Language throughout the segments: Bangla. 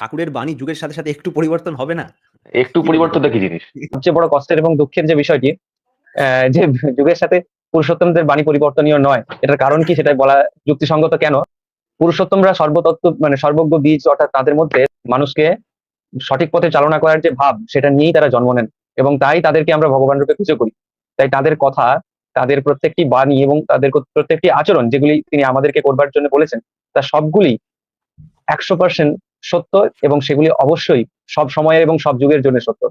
ঠাকুরের বাণী যুগের সাথে সাথে একটু পরিবর্তন হবে না? একটু পরিবর্তনটা কি জিনিস? সবচেয়ে বড় কষ্টের এবং দুঃখের যে বিষয়টি যে যুগের সাথে পুরুষোত্তমদের বাণী পরিবর্তনীয় নয় এটার কারণ কি সেটা বলা যুক্তিসঙ্গত কেন? পুরুষোত্তমরা সর্বতত্ত্ব মানে সর্বজ্ঞ বীজ অর্থাৎ তাদের মধ্যে মানুষকে সঠিক পথে চালনা করার যে ভাব সেটা নিয়েই তারা জন্ম নেন এবং তাই তাদেরকে আমরা ভগবান রূপে পুজো করি। তাই তাদের কথা তাদের প্রত্যেকটি বাণী এবং তাদের প্রত্যেকটি আচরণ যেগুলি তিনি আমাদেরকে করবার জন্য বলেছেন তা সবগুলি একশো পার্সেন্ট সত্য এবং সেগুলি অবশ্যই সব সময়ের এবং সব যুগের জন্য সত্য।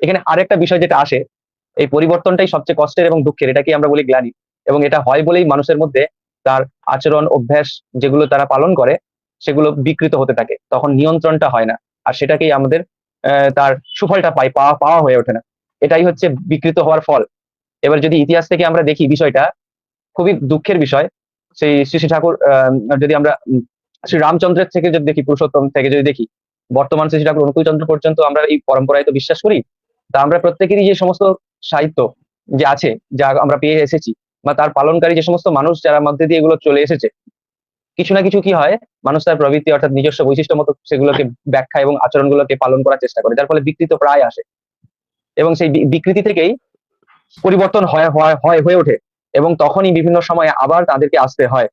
এখানে আরেকটা বিষয় যেটা আসে, এই পরিবর্তনটাই সবচেয়ে কষ্টের এবং দুঃখের এটাকে আমরা বলি গ্লানি। এবং এটা হয় বলেই মানুষের মধ্যে তার আচরণ, অভ্যাস যেগুলো তারা পালন করে, সেগুলো বিকৃত হতে থাকে। তখন নিয়ন্ত্রণটা হয় না। আর সেটাকেই আমাদের তার সুফলটা পাই পাওয়া পাওয়া হয়ে ওঠে না। এটাই হচ্ছে বিকৃত হওয়ার ফল। এবার যদি ইতিহাস থেকে আমরা দেখি বিষয়টা, খুবই দুঃখের বিষয়। সেই শ্রী ঠাকুর যদি আমরা শ্রী রামচন্দ্রের থেকে যদি দেখি, পুরুষোত্তম থেকে যদি দেখি, বর্তমান শ্রী ঠাকুর অনুকূল চন্দ্র পর্যন্ত আমরা এই পরম্পরায় তো বিশ্বাস করি, তা আমরা প্রত্যেকেরই যে সমস্ত সাহিত্য যে আছে, যা আমরা পেয়ে এসেছি, বা তার পালনকারী যে সমস্ত মানুষ যারা মধ্যে দিয়ে এগুলো চলে এসেছে, কিছু না কিছু কি হয়, মানুষ তার প্রবৃত্তি অর্থাৎ নিজস্ব বৈশিষ্ট্য মতো সেগুলোকে ব্যাখ্যা এবং আচরণগুলোকে পালন করার চেষ্টা করে, যার ফলে বিকৃত প্রায় আসে। এবং সেই বিকৃতি থেকেই পরিবর্তন হয় হয়, হয়ে ওঠে, এবং তখনই বিভিন্ন সময়ে আবার তাদেরকে আসতে হয়।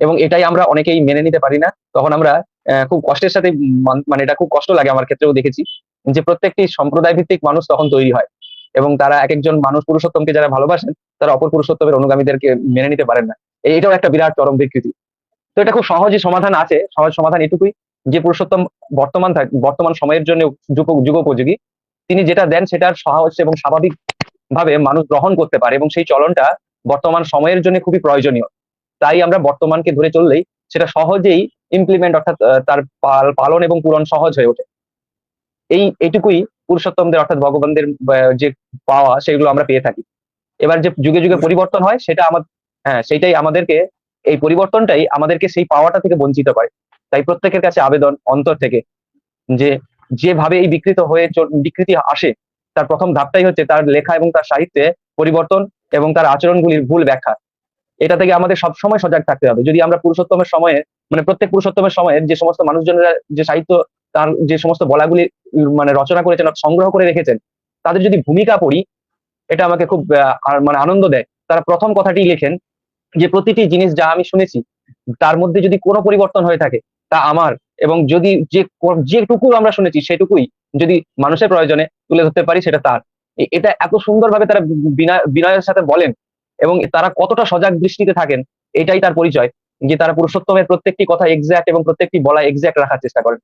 এবং এটাই আমরা অনেকেই মেনে নিতে পারি না। তখন আমরা খুব কষ্টের সাথে মান- এটা খুব কষ্ট লাগে আমার ক্ষেত্রেও দেখেছি, যে প্রত্যেকটি সম্প্রদায় ভিত্তিক মানুষ তখন তৈরি হয়। এবং তারা এক একজন মানুষ পুরুষোত্তমকে যারা ভালোবাসেন, তারা অপর পুরুষোত্তমের অনুগামীদেরকে মেনে নিতে পারেন না। এটাও একটা বিরাট চরম বিকৃতি। তো এটা খুব সহজই সমাধান আছে, সহজ সমাধান এটুকুই, যে পুরুষোত্তম বর্তমান বর্তমান সময়ের জন্য যুগ- যুগোপযোগী, তিনি যেটা দেন সেটার সহজ এবং স্বাভাবিক ভাবে মানুষ গ্রহণ করতে পারে এবং সেই চলনটা বর্তমান সময়ের জন্য খুবই প্রয়োজনীয়। তাই আমরা বর্তমানকে ধরে চললেই সেটা সহজেই ইমপ্লিমেন্ট অর্থাৎ তার পাল- পালন এবং পূরণ সহজ হয়ে ওঠে। এই এটুকুই পুরুষোত্তমদের অর্থাৎ ভগবানদের যে পাওয়া সেগুলো আমরা পেয়ে থাকি। এবার যে যুগে যুগে পরিবর্তন হয় সেটা আমাদের হ্যাঁ সেইটাই আমাদেরকে এই পরিবর্তনটাই আমাদেরকে সেই পাওয়াটা থেকে বঞ্চিত করে। তাই প্রত্যেকের কাছে আবেদন অন্তর থেকে যে যেভাবে এই বিকৃত হয়ে বিকৃতি আসে তার প্রথম ধাপটাই হচ্ছে তার লেখা এবং তার সাহিত্যে পরিবর্তন এবং তার আচরণগুলির ভুল ব্যাখ্যা। এটা থেকে আমাদের সবসময় সজাগ থাকতে হবে। যদি আমরা পুরুষোত্তমের সময়ে মানে প্রত্যেক পুরুষোত্তমের সময়ে যে সমস্ত মানুষজনেরা যে সাহিত্য, তার যে সমস্ত বলাগুলি মানে রচনা করেছেন সংগ্রহ করে রেখেছেন, তাদের যদি ভূমিকা পড়ি, এটা আমাকে খুব মানে আনন্দ দেয়। তারা প্রথম কথাটি লেখেন যে, প্রতিটি জিনিস যা আমি শুনেছি, তার মধ্যে যদি কোনো পরিবর্তন হয়ে থাকে, তা আমার। এবং যদি যে, যেটুকু আমরা শুনেছি, সেটুকুই যদি মানুষের প্রয়োজনে তুলে ধরতে পারি, সেটা তার। এটা এত সুন্দরভাবে তারা বিনা- বিনয়ের সাথে বলেন এবং তারা কতটা সজাগ দৃষ্টিতে থাকেন, এটাই তার পরিচয়। যে তারা পুরুষোত্তমের প্রত্যেকটি কথা এক্সাক্ট এবং প্রত্যেকটি বলা এক্সাক্ট রাখার চেষ্টা করেন।